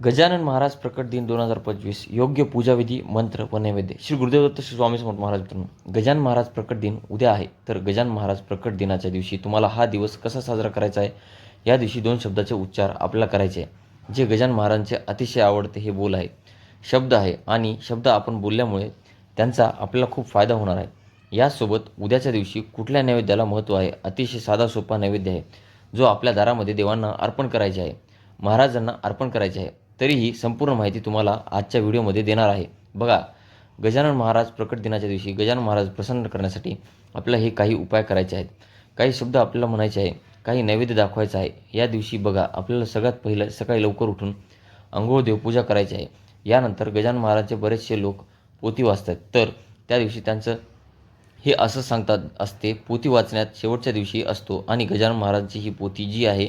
गजानन महाराज प्रकट दिन दोन हजार पंचवीस योग्य पूजाविधी मंत्र व नैवेद्य. श्री गुरुदेवदत्त श्री स्वामी समर्थ महाराज मित्रांनो गजान महाराज प्रकट दिन उद्या आहे. तर गजान महाराज प्रकट दिनाच्या दिवशी तुम्हाला हा दिवस कसा साजरा करायचा आहे? या दिवशी दोन शब्दाचे उच्चार आपल्याला करायचे आहे. जे गजान महाराजांचे अतिशय आवडते हे बोल आहे शब्द आहे आणि शब्द आपण बोलल्यामुळे त्यांचा आपल्याला खूप फायदा होणार आहे. यासोबत उद्याच्या दिवशी कुठल्या नैवेद्याला महत्त्व आहे? अतिशय साधा सोपा नैवेद्य आहे जो आपल्या दारामध्ये देवांना अर्पण करायचे आहे. महाराजांना अर्पण करायचे आहे. तरीही संपूर्ण माहिती तुम्हाला आजच्या व्हिडिओमध्ये देणार आहे. बघा गजानन महाराज प्रकट दिनाच्या दिवशी गजानन महाराज प्रसन्न करण्यासाठी आपल्याला हे काही उपाय करायचे आहेत. काही शब्द आपल्याला म्हणायचे आहे काही नैवेद्य दाखवायचं आहे. या दिवशी बघा आपल्याला सगळ्यात पहिलं सकाळी लवकर उठून अंघोळ देवपूजा करायची आहे. यानंतर गजानन महाराजचे बरेचसे लोक पोती वाचतात. तर त्या दिवशी त्यांचं हे असं सांगतात असते पोती वाचण्यात शेवटच्या दिवशी असतो आणि गजानन महाराजांची ही पोती जी आहे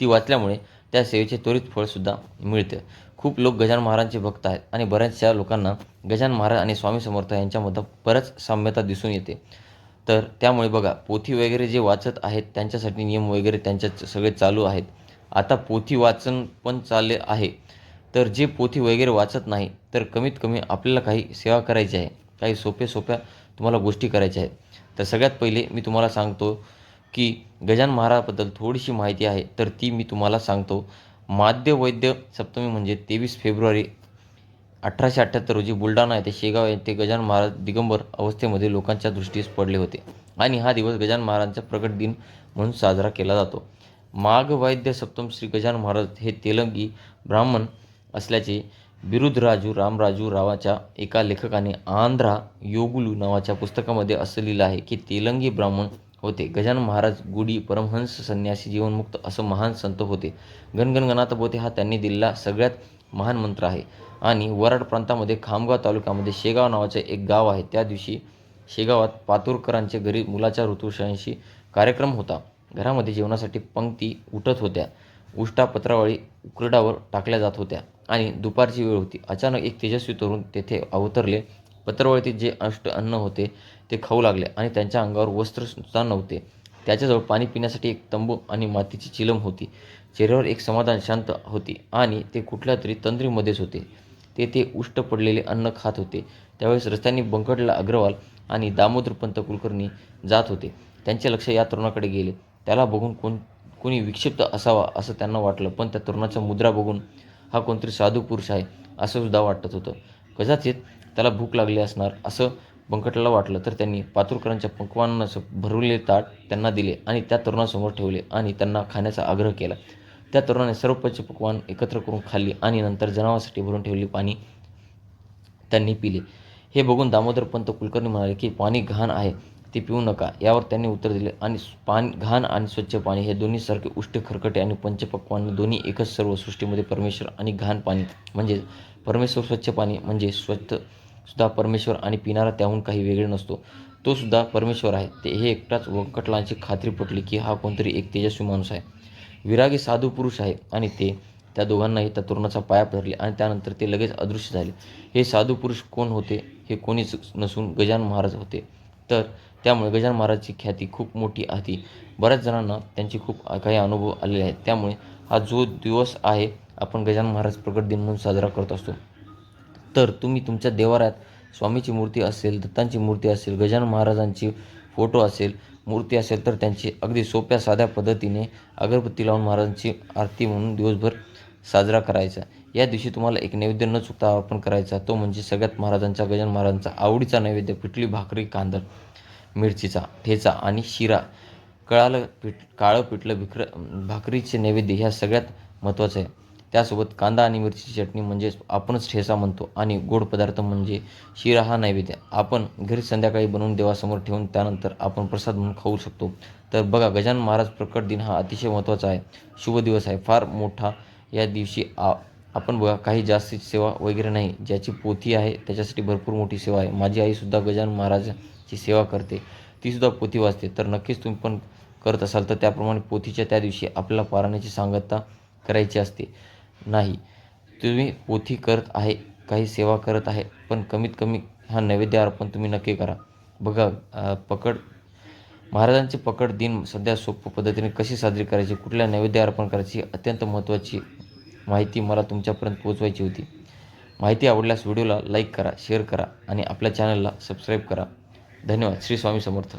ती वाचल्यामुळे त्या सेवेचे त्वरित फळसुद्धा मिळते. खूप लोक गजान महाराजांचे भक्त आहेत आणि बऱ्याचशा लोकांना गजान महाराज आणि स्वामी समर्थ यांच्यामध्ये बरंच साम्यता दिसून येते. तर त्यामुळे बघा पोथी वगैरे जे वाचत आहेत त्यांच्यासाठी नियम वगैरे त्यांच्या सगळे चालू आहेत. आता पोथी वाचन पण चालले आहे. तर जे पोथी वगैरे वाचत नाही तर कमीत कमी आपल्याला काही सेवा करायची आहे. काही सोप्या सोप्या तुम्हाला गोष्टी करायच्या आहेत. तर सगळ्यात पहिले मी तुम्हाला सांगतो की गजान महाराजाबद्दल थोडीशी माहिती आहे तर ती मी तुम्हाला सांगतो. माध्य वैद्य सप्तमी म्हणजे तेवीस फेब्रुवारी अठराशे अठ्ठ्याहत्तर रोजी बुलढाणा येथे शेगाव येथे गजान महाराज दिगंबर अवस्थेमध्ये लोकांच्या दृष्टीस पडले होते. आणि हा दिवस गजान महाराजांचा प्रकट दिन म्हणून साजरा केला जातो. माघ वैद्य सप्तम श्री गजान महाराज हे तेलंगी ब्राह्मण असल्याचे बिरुदराजू रामराजू रावाच्या एका लेखकाने आंध्रा योगुलू नावाच्या पुस्तकामध्ये असं लिहिलं आहे की तेलंगी ब्राह्मण होते. गजानन महाराज गुडी परमहंस संन्यासी जीवनमुक्त असं महान संत होते. गणगणगणात बोते हा त्यांनी दिलेला सगळ्यात महान मंत्र आहे. आणि वराड प्रांतामध्ये खामगाव तालुक्यामध्ये शेगाव नावाचे एक गाव आहे. त्या दिवशी शेगावात पातूरकरांचे घरी मुलाच्या ऋतुशयांशी कार्यक्रम होता. घरामध्ये जेवणासाठी पंक्ती उठत होत्या. उष्टा पत्रावळी उकरडावर टाकल्या जात होत्या. आणि दुपारची वेळ होती. अचानक एक तेजस्वी तरुण तेथे अवतरले. पत्रवळीतील जे अष्ट अन्न होते ते खाऊ लागले आणि त्यांच्या अंगावर वस्त्रसुद्धा नव्हते. त्याच्याजवळ पाणी पिण्यासाठी एक तंबू आणि मातीची चिलम होती. चेहऱ्यावर एक समाधान शांत होती आणि ते कुठल्या तरी तंद्रीमध्येच होते. ते ते उष्ट पडलेले अन्न खात होते. त्यावेळेस रस्त्यांनी बंकटला अग्रवाल आणि दामोदरपंत कुलकर्णी जात होते. त्यांचे लक्ष या तरुणाकडे गेले. त्याला बघून कोण कोणी विक्षिप्त असावा असं त्यांना वाटलं पण त्या तरुणाचा मुद्रा बघून हा कोणतरी साधू पुरुष आहे असं सुद्धा वाटत होतं. कदाचित त्याला भूक लागली असणार असं बंकटला वाटलं तर त्यांनी पातुरकरांच्या पकवानाचं भरवलेले ताट त्यांना दिले आणि त्या तरुणासमोर ठेवले आणि त्यांना खाण्याचा आग्रह केला. त्या तरुणाने सर्व पक्वान एकत्र करून खाल्ली आणि नंतर जनावरांसाठी भरून ठेवली पाणी त्यांनी पिले. हे बघून दामोदरपंत कुलकर्णी म्हणाले की पाणी घाण आहे ते पिऊ नका. यावर त्यांनी उत्तर दिले. आणि पाणी घाण आणि स्वच्छ पाणी हे दोन्ही सारखे उष्ट खरकटे आणि पंचपक्वान दोन्ही एकच सर्व सृष्टीमध्ये परमेश्वर आणि घाण पाणी. म्हणजे परमेश्वर स्वच्छ पाणी म्हणजे स्वच्छ सुद्धा परमेश्वर आणि पिणारा त्याहून काही वेगळे नसतो. तो सुद्धा परमेश्वर आहे. ते हे एकटाच वंकटलांची खात्री पटली की हा कोणतरी एक तेजस्वी माणूस आहे. विरागी साधू पुरुष आहे आणि ते त्या दोघांनाही त्या तरुणाचा पाया पडले आणि त्यानंतर ते लगेच अदृश्य झाले. हे साधू पुरुष कोण होते? हे कोणीच नसून गजान महाराज होते. तर त्यामुळे गजान महाराजची ख्याती खूप मोठी आहे. बऱ्याच जणांना त्यांची खूप काही अनुभव आलेले आहेत. त्यामुळे हा जो दिवस आहे आपण गजान महाराज प्रकट दिन म्हणून साजरा करत असतो. तर तुम्ही तुमच्या देवाऱ्यात स्वामीची मूर्ती असेल दत्तांची मूर्ती असेल गजानन महाराजांची फोटो असेल मूर्ती असेल तर त्यांची अगदी सोप्या साध्या पद्धतीने अगरबत्ती लावून महाराजांची आरती म्हणून दिवसभर साजरा करायचा. या दिवशी तुम्हाला एक नैवेद्य न चुकता अर्पण करायचा. तो म्हणजे सगळ्यात महाराजांचा गजानन महाराजांचा आवडीचा नैवेद्य पिठली भाकरी कांदळ मिरचीचा ठेचा आणि शिरा. कळालं पीठ काळं पिठलं भिकर भाकरीचे नैवेद्य ह्या सगळ्यात महत्त्वाचं आहे. त्यासोबत कांदा आणि मिरचीची चटणी म्हणजेच आपणच ठेसा म्हणतो आणि गोड पदार्थ म्हणजे शिरा हा नैवेद्य. आपण घरी संध्याकाळी बनवून देवासमोर ठेवून त्यानंतर आपण प्रसाद म्हणून खाऊ शकतो. तर बघा गजानन महाराज प्रकट दिन हा अतिशय महत्त्वाचा आहे. शुभ दिवस आहे. फार मोठा या दिवशी आ आपण बघा काही जास्ती सेवा वगैरे नाही. ज्याची पोथी आहे त्याच्यासाठी भरपूर मोठी सेवा आहे. माझी आईसुद्धा गजानन महाराजाची सेवा करते. तीसुद्धा पोथी वाचते. तर नक्कीच तुम्ही पण करत असाल तर त्याप्रमाणे पोथीच्या त्या दिवशी आपल्याला पारायणाची सांगता करायची असते. नाही. तुम्ही पोथी करत आहे काही सेवा करत आहे पण कमीत कमी हा नैवेद्य अर्पण तुम्ही नक्की करा. बघा पकड महाराजांचे पकड दिन सध्या सोप्या पद्धतीने कशी साजरी करायची कुठल्या नैवेद्य अर्पण करायची अत्यंत महत्त्वाची माहिती मला तुमच्यापर्यंत पोहोचवायची होती. माहिती आवडल्यास व्हिडिओला लाईक करा शेअर करा आणि आपल्या चॅनलला सबस्क्राईब करा. धन्यवाद. श्री स्वामी समर्थ.